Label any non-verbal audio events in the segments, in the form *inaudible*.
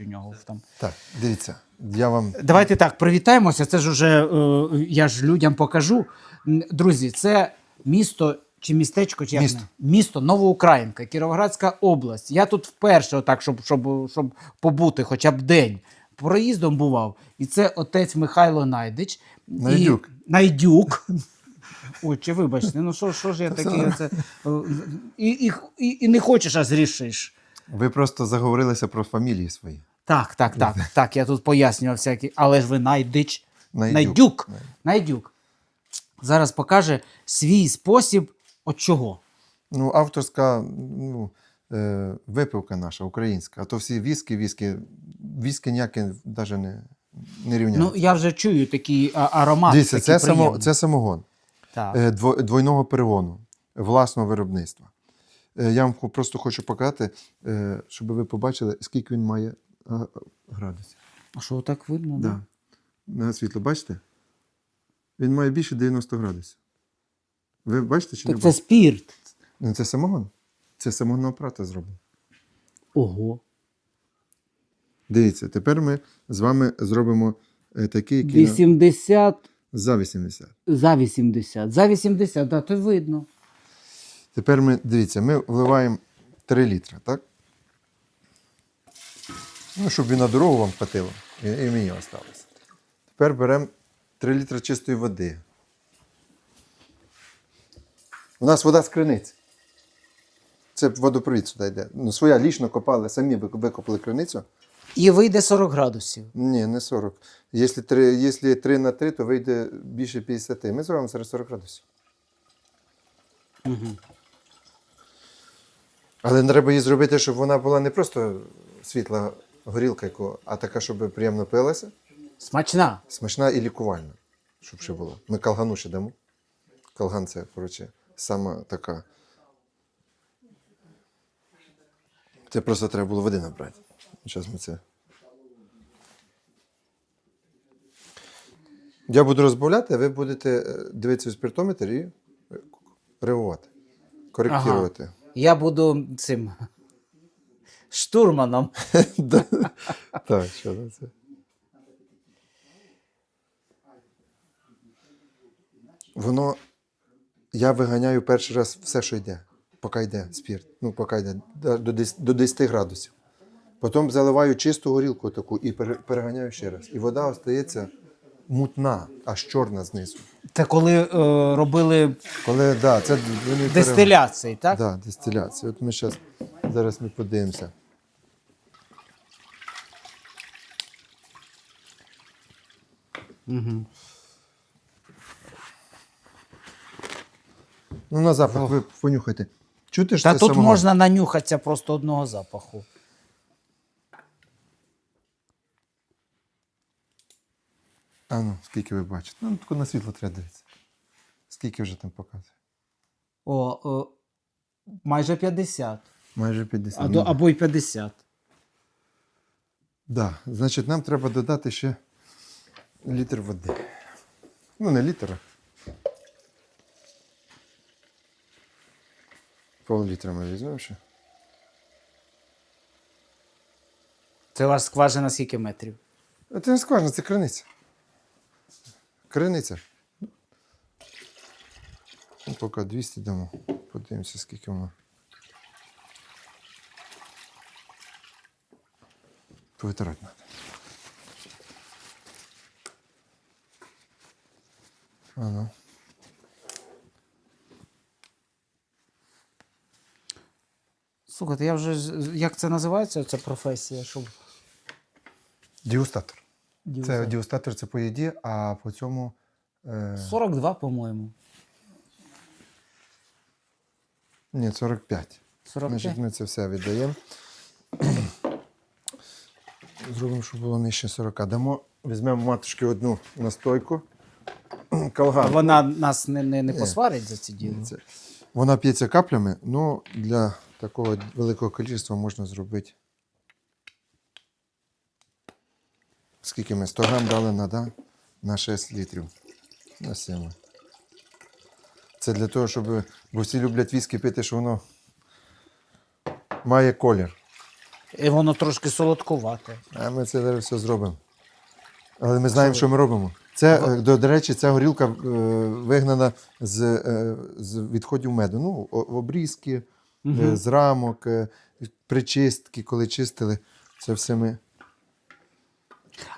у нього там. Так, дивіться, я вам. Давайте так, привітаємося. Це ж уже е, я ж людям покажу. Друзі, це місто чи містечко, чи як Місто. не? місто Новоукраїнка, Кіровоградська область. Я тут вперше, отак, щоб, щоб, щоб побути хоча б день. Проїздом бував. І це отець Михайло Найдич. Найдюк. І, Найдюк. Ой, чи вибачте, ну що, що ж я такий? Оце, е, і, і, і, і не хочеш, а зрішиш. Ви просто заговорилися про фамілії свої. Так, так, так, *laughs* так. Я тут пояснював всякі, але ж ви найдич. Найдюк. Найдюк. Найдюк. Зараз покаже свій спосіб от чого. Ну, авторська ну, е, випивка наша, українська. А то всі віскі, віскі, віскі ніякі навіть не, не рівняють. Ну, я вже чую такий а, аромат. Дивіться, такий це, само, приємний. це самогон Так. е, дво- двойного перегону, власного виробництва. Е, я вам просто хочу показати, е, щоб ви побачили, скільки він має градусів. А що так видно? Да. На світло, бачите? Він має більше 90 градусів. Ви бачите чи не Так це бачите? спірт. Ну, це самогон. Це самогонного апарата зроблено. Ого. Дивіться, тепер ми з вами зробимо такий, який 80 за 80. за 80. За 80, да, то видно. Тепер ми, дивіться, ми вливаємо 3 літри, так? Ну, щоб і на дорогу вам хватило, і, і мені осталося. Тепер беремо 3 літри чистої води. У нас вода з криниці. Це водопровід сюди йде. Ну, своя лічно копали, самі викопали криницю. І вийде 40 градусів. Ні, не 40. Якщо 3, якщо 3 на 3, то вийде більше 50. Ми зробимо зараз 40 градусів. Угу. Але треба її зробити, щоб вона була не просто світла горілка, яку, а така, щоб приємно пилася, Смачна. смачна і лікувальна. Щоб ще було. Ми калгану ще дамо. Калган це, коротше, сама така. Це просто треба було води набрати. Зараз ми це. Я буду розбавляти, а ви будете е, дивитися у спиртометр і е, реагувати, коректувати. Я буду цим штурманом. *laughs* Так, що це? Воно. Я виганяю перший раз все, що йде, поки йде спірт. Ну, поки йде до 10, до 10 градусів. Потім заливаю чисту горілку таку і переганяю ще раз. І вода остається мутна, аж чорна знизу. Це коли е, робили Коли, да, це вони дистиляції, так? Да, дистиляція. От ми зараз, зараз ми подивимося. Угу. Ну, на запах ви понюхайте. Чути ж Та це тут самогон? можна нанюхатися просто одного запаху. А ну, скільки ви бачите? Ну, тако на світло треба дивитися. Скільки вже там показує? О, о, майже 50. Майже 50. А, ну, або й 50. да. Значить, нам треба додати ще літр води. Ну, не літр. Пол літра ми візьмемо ще. Це у вас скважина скільки метрів? Це не скважина, це криниця. Криниця. Ну, поки 200 дамо. Подивимося, скільки воно. Повитирати треба. А ну. Слухайте, я вже як це називається, ця професія? Щоб... Діустатор. Це Діустатор. діустатор це по їді, а по цьому. Е... 42, по-моєму. Ні, 45. 45. Значить, ми це все віддаємо. Зробимо, щоб було нижче 40. Дамо, візьмемо матушки одну настойку. Калган. Вона нас не, не, не Ні. посварить за ці діло. Це- Вона п'ється каплями, але для такого великого кількості можна зробити. Скільки ми? 100 грам дали на, да? на 6 літрів. На 7. Це для того, щоб. Бо всі люблять віскі пити, що воно має колір. І воно трошки солодкувате. А ми це зараз все зробимо. Але ми знаємо, що ми робимо. Це, е, до, до речі, ця горілка е, вигнана з, е, з відходів меду. Ну, обрізки, е, з рамок, е, причистки, коли чистили. Це все ми.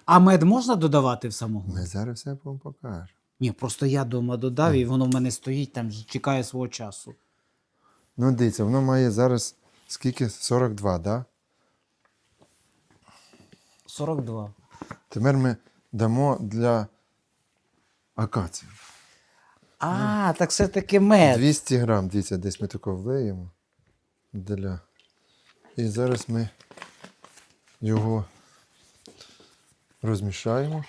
А мед можна додавати в самогон? Ми зараз все вам покажемо. Ні, просто я вдома додав, і воно в мене стоїть там, чекає свого часу. Ну, дивіться, воно має зараз скільки? 42, так? Да? 42. Тепер ми дамо для акації. А, так все-таки мед. 200 грам, дивіться, десь ми тако влиємо. Для... І зараз ми його розмішаємо.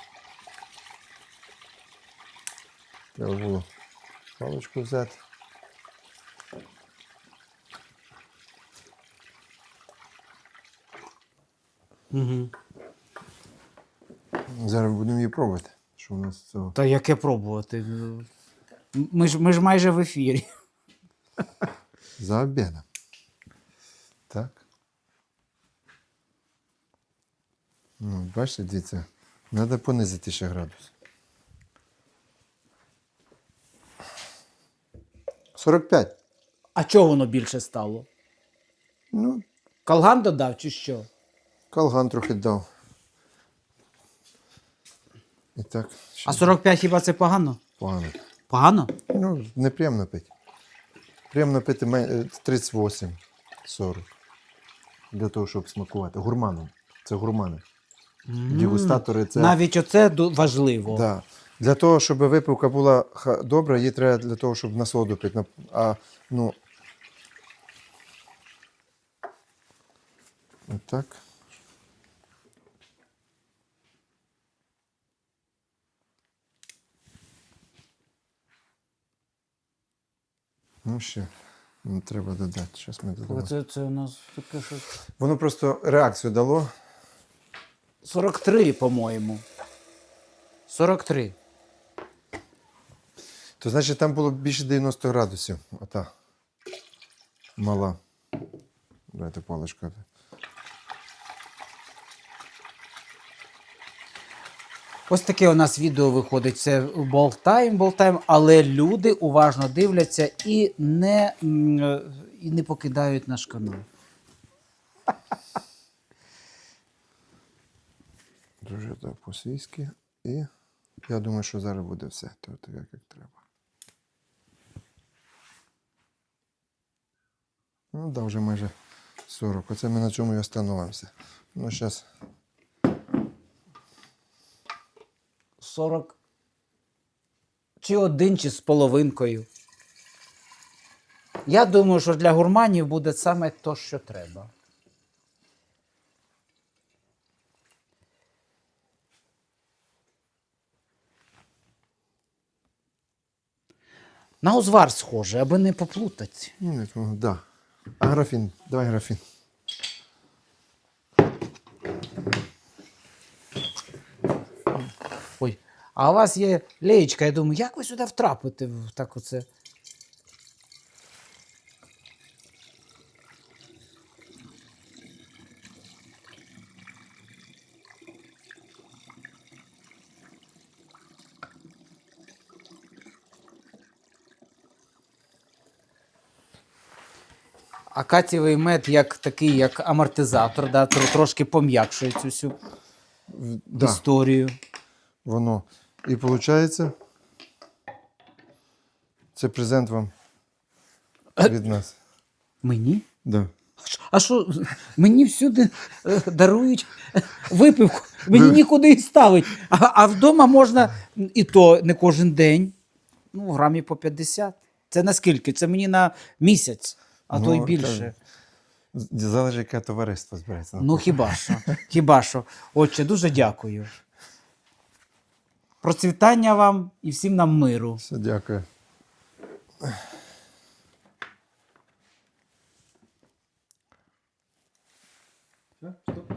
Треба було паличку взяти. Угу. Зараз будемо її пробувати. Що у нас цього. Та яке пробувати? Ми ж, ми ж майже в ефірі. За обідом. Так. Ну, бачите, дивіться, треба понизити ще градус. 45. А чого воно більше стало? Ну, Калган додав чи що? калган трохи дав. І так, ще А 45 хіба це погано? погано. Погано? Ну, неприємно пити. Приємно пити мен- е, 38, 40. Для того, щоб смакувати. Гурманом. Це гурмани. Дегустатори це. Навіть оце важливо. Да. Для того, щоб випивка була ха- добра, її треба для того, щоб насолоду пити. А, ну... Отак. Ну, ще ну, треба додати. Щас ми додамо. Оце це у нас таке щось. Воно просто реакцію дало. 43, по-моєму. 43. То значить там було більше 90 градусів. Ота. Мала. Давайте паличка. Ось таке у нас відео виходить. Це болтаєм, болтаєм, але люди уважно дивляться і не, і не покидають наш канал. Дуже так по-свійськи. І я думаю, що зараз буде все. То так, як треба. Ну, да, вже майже 40. Оце ми на цьому і остановимося. Ну, зараз 40. Чи один, чи з половинкою. Я думаю, що для гурманів буде саме то, що треба. На узвар схоже, аби не поплутати. ну, ну, да. А графін, давай графін. Ой, а у вас є леєчка, я думаю, як ви сюди втрапите? в Так оце. Акатівий мед як такий, як амортизатор, да, трошки пом'якшує цю всю Да. історію. Воно. І виходить, це презент вам від нас. Мені? Да. А що, мені всюди е, дарують випивку, мені нікуди і ставить. А, а вдома можна і то не кожен день. Ну, грамів по 50. Це наскільки? Це мені на місяць, а то й Ну, більше. Залежить, яке товариство збирається. Ну хіба що? Хіба що? Отче, дуже дякую. Процвітання вам і всім нам миру. Все, дякую. Все, стоп.